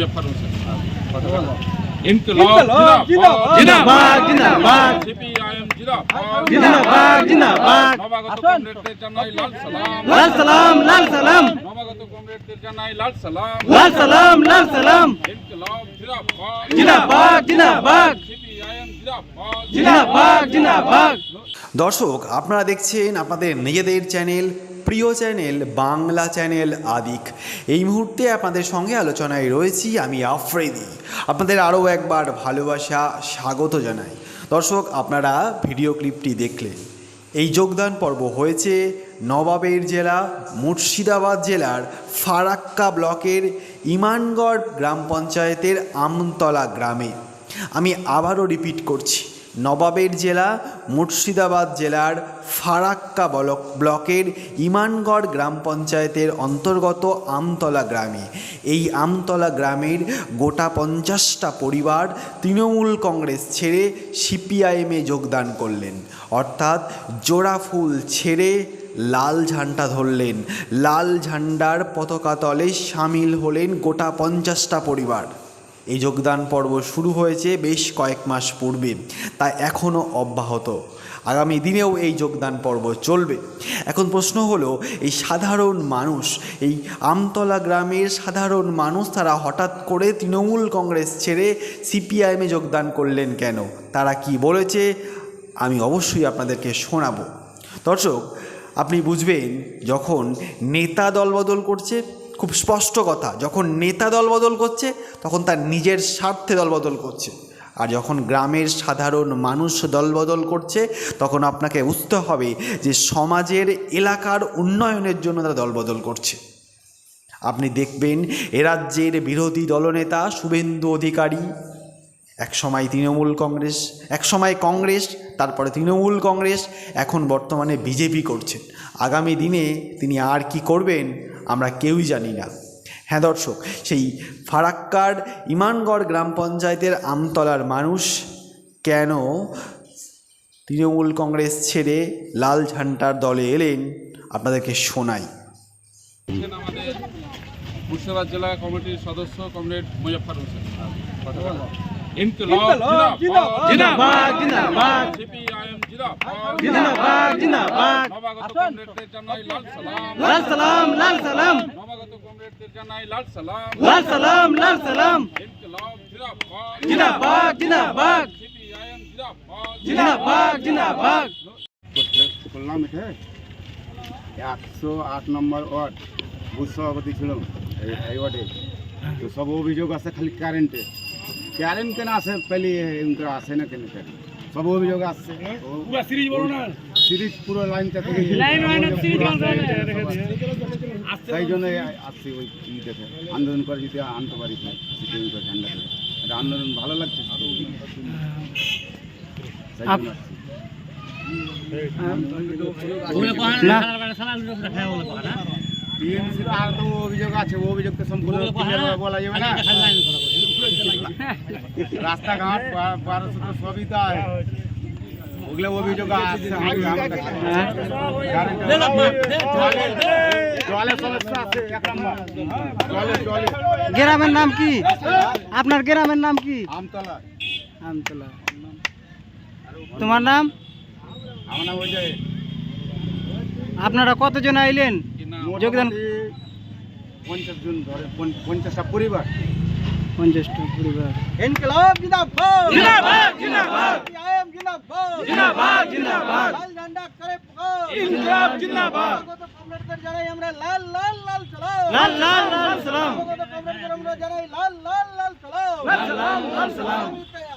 মুজফর হোসেন ইনকলাব ইনকলাব জিন্দাবাদ জিন্দাবাদ জিন্দাবাদ সিপিআইএম জিন্দাবাদ জিন্দাবাদ জিন্দাবাদ নবাগত কমরেডদের জানাই লাল সালাম লাল সালাম লাল সালাম নবাগত কমরেডদের জানাই লাল সালাম লাল সালাম লাল সালাম ইনকলাব জিন্দাবাদ জিন্দাবাদ জিন্দাবাদ সিপিআইএম জিন্দাবাদ জিন্দাবাদ জিন্দাবাদ দর্শক আপনারা দেখছেন আপনাদের নিজেদের চ্যানেল প্রিয় চ্যানেল, বাংলা চ্যানেল আদিক। এই মুহূর্তে আপনাদের সঙ্গে আলোচনায় রয়েছি আমি আফ্রেদি। আপনাদের আরও একবার ভালোবাসা, স্বাগত জানাই। দর্শক, আপনারা ভিডিও ক্লিপটি দেখলেন। এই যোগদান পর্ব হয়েছে নবাবের জেলা, মুর্শিদাবাদ জেলার ফারাক্কা ব্লকের ইমানগড় গ্রাম পঞ্চায়েতের আমতলা গ্রামে। আমি আবারও রিপিট করছি নবাবের জেলা, মুর্শিদাবাদ জেলার ফারাক্কা ব্লক ব্লকের ইমানগড় গ্রাম পঞ্চায়েতের অন্তর্গত আমতলা গ্রামে। এই আমতলা গ্রামের গোটা পঞ্চাশটা পরিবার তৃণমূল কংগ্রেস ছেড়ে সিপিআইএমে যোগদান করলেন। অর্থাৎ জোড়া ফুল ছেড়ে লাল ঝান্ডা ধরলেন। লাল ঝান্ডার পতাকা তলে সামিল হলেন গোটা পঞ্চাশটা পরিবার। এই যোগদান পর্ব শুরু হয়েছে বেশ কয়েক মাস পূর্বে তা এখনও অব্যাহত। আগামী দিনেও এই যোগদান পর্ব চলবে। এখন প্রশ্ন হলো, এই সাধারণ মানুষ, এই আমতলা গ্রামের সাধারণ মানুষ তারা হঠাৎ করে তৃণমূল কংগ্রেস ছেড়ে সিপিআইএমে যোগদান করলেন কেন? তারা কি বলেছে? আমি অবশ্যই আপনাদেরকে শোনাবো। দর্শক, আপনি বুঝবেন, যখন নেতা দলবদল করছে খুব স্পষ্ট কথা, যখন নেতা দলবদল করছে, তখন তার নিজের স্বার্থে দলবদল করছে। আর যখন গ্রামের সাধারণ মানুষ দলবদল করছে, তখন আপনাকে বুঝতে হবে যে সমাজের এলাকার উন্নয়নের জন্য তারা দলবদল করছে। আপনি দেখবেন, এ রাজ্যের বিরোধী দলনেতা শুভেন্দু অধিকারী, এক সময় তৃণমূল কংগ্রেস, এক সময় কংগ্রেস, তারপরে তৃণমূল কংগ্রেস, এখন বর্তমানে বিজেপি করছেন। আগামী দিনে তিনি আর কি করবেন আমরা কেউই জানি না। হ্যাঁ দর্শক, সেই ফারাক্কার ইমানগড় গ্রাম পঞ্চায়েতের আমতলার মানুষ কেন তৃণমূল কংগ্রেস ছেড়ে লাল ঝান্টার দলে এলেন, আপনাদেরকে শোনাই। মুর্শিদাবাদ জেলা কমিটির সদস্য কমরেড মুজফর হোসেন। ইনকলাব জিন্দাবাদ জিন্দাবাদ সিপিআইএম জিন্দাবাদ জিন্দাবাদ জিন্দাবাদ নবাগত কমরেডদের জানাই লাল সালাম লাল সালাম লাল সালাম নবাগত কমরেডদের জানাই লাল সালাম লাল সালাম লাল সালাম ইনকলাব জিন্দাবাদ জিন্দাবাদ জিন্দাবাদ সিপিআইএম জিন্দাবাদ জিন্দাবাদ জিন্দাবাদ করলাম এটা একশো আট নম্বর ওয়ার্ড বুথ সভাপতি ছিল এই এই ওয়ার্ডে তো সব অভিযোগ আছে খালি কারেন্টে কারেন্ট কেন আসে পেলি আসে না কেন কেন? সব অভিযোগ আসছে। সিরিজ না। সিরিজ পুরো লাইনটা থেকে তাই জন্য আসছি ওই ই দেখে। আন্দোলন করে যদি আনতে পারি করে করে। এটা আন্দোলন ভালো লাগছে। তো অভিযোগ আছে ও অভিযোগ তো সম্পূর্ণ বলা যাবে না। রাস্তাঘাট পারস্য সবই তো আছে। ওগুলো অভিযোগ আছে আমাদের আমার কাছে। জলের- জলের সমস্যা আছে এক নম্বর জলে জলে গ্রামের নাম কি আপনার গ্রামের নাম কি আমতলা আমতলা তোমার নাম আমার নাম ওই যে আপনারা কতজন আইলেন? যোগদান মোটামুটি পঞ্চাশ জন ধরে পঞ্চ- পঞ্চাশটা পরিবার। পঞ্চাশটা পরিবার ইনকলাব জিন্দাবাদ জিন্দাবাদ জিন্দাবাদ সিপিআইএম জিন্দাবাদ জিন্দাবাদ জিন্দাবাদ লাল ঝান্ডা করে পুকার ইনকলাব জিন্দাবাদ স্বাগত কমরেডদের জানাই আমরা লাল লাল লাল সালাম লাল লাল লাল সালাম স্বাগত কমরেডদের আমরা জানাই লাল লাল লাল সালাম লাল সালাম লাল সালাম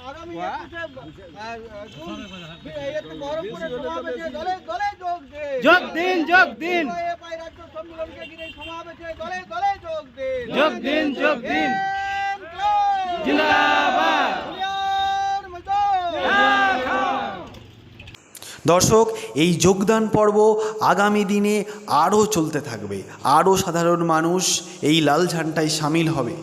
আগামী একুশে আহ, জুন এতে বহরমপুরে সমাবেশে দলে দলে যোগ দে যোগ দিন যোগ দিন এফআই রাজ্য সম্মেলনকে ঘিরে সমাবেশে দলে দলে যোগ দে যোগ দিন যোগ দিন ইনকলাব জিন্দাবাদ দুনিয়ার মজদুর দর্শক এই যোগদান পর্ব আগামী দিনে আরও চলতে থাকবে। আরও সাধারণ মানুষ এই লাল ঝান্ডায় সামিল হবে।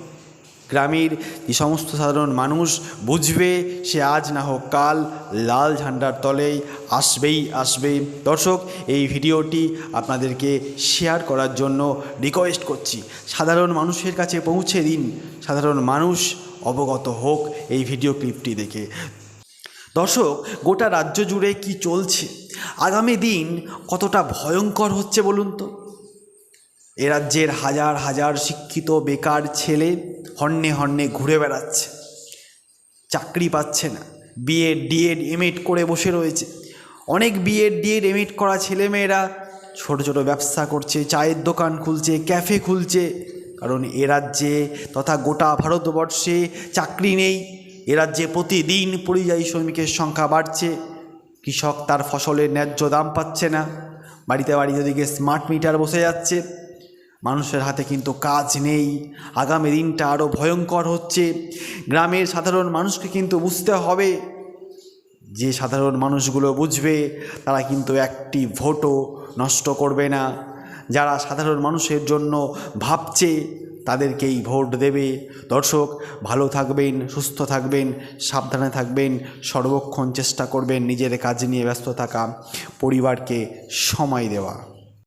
গ্রামের যে সমস্ত সাধারণ মানুষ বুঝবে সে আজ না হোক কাল লাল ঝান্ডার তলেই আসবেই আসবে। দর্শক এই ভিডিওটি আপনাদেরকে শেয়ার করার জন্য রিকোয়েস্ট করছি। সাধারণ মানুষের কাছে পৌঁছে দিন। সাধারণ মানুষ অবগত হোক এই ভিডিও ক্লিপটি দেখে। দর্শক, গোটা রাজ্য জুড়ে কি চলছে? আগামী দিন কতটা ভয়ঙ্কর হচ্ছে বলুন তো? এ রাজ্যের হাজার হাজার শিক্ষিত বেকার ছেলে হন্যে হন্যে ঘুরে বেড়াচ্ছে। চাকরি পাচ্ছে না। বিএড ডিএড এমএড করে বসে রয়েছে। অনেক বিএড ডিএড এমএড করা ছেলেমেয়েরা ছোট ছোট ব্যবসা করছে, চায়ের দোকান খুলছে, ক্যাফে খুলছে। কারণ এ রাজ্যে তথা গোটা ভারতবর্ষে চাকরি নেই। এ রাজ্যে প্রতিদিন পরিযায়ী শ্রমিকের সংখ্যা বাড়ছে। কৃষক তার ফসলের ন্যায্য দাম পাচ্ছে না। বাড়িতে বাড়িতে ওদিকে স্মার্ট মিটার বসে যাচ্ছে। মানুষের হাতে কিন্তু কাজ নেই। আগামী দিনটা আরও ভয়ঙ্কর হচ্ছে। গ্রামের সাধারণ মানুষকে কিন্তু বুঝতে হবে। যে সাধারণ মানুষগুলো বুঝবে, তারা কিন্তু একটি ভোটও নষ্ট করবে না। যারা সাধারণ মানুষের জন্য ভাবছে তাদেরকেই ভোট দেবে। দর্শক, ভালো থাকবেন, সুস্থ থাকবেন, সাবধানে থাকবেন, সর্বক্ষণ চেষ্টা করবেন নিজের কাজ নিয়ে ব্যস্ত থাকা, পরিবারকে সময় দেওয়া।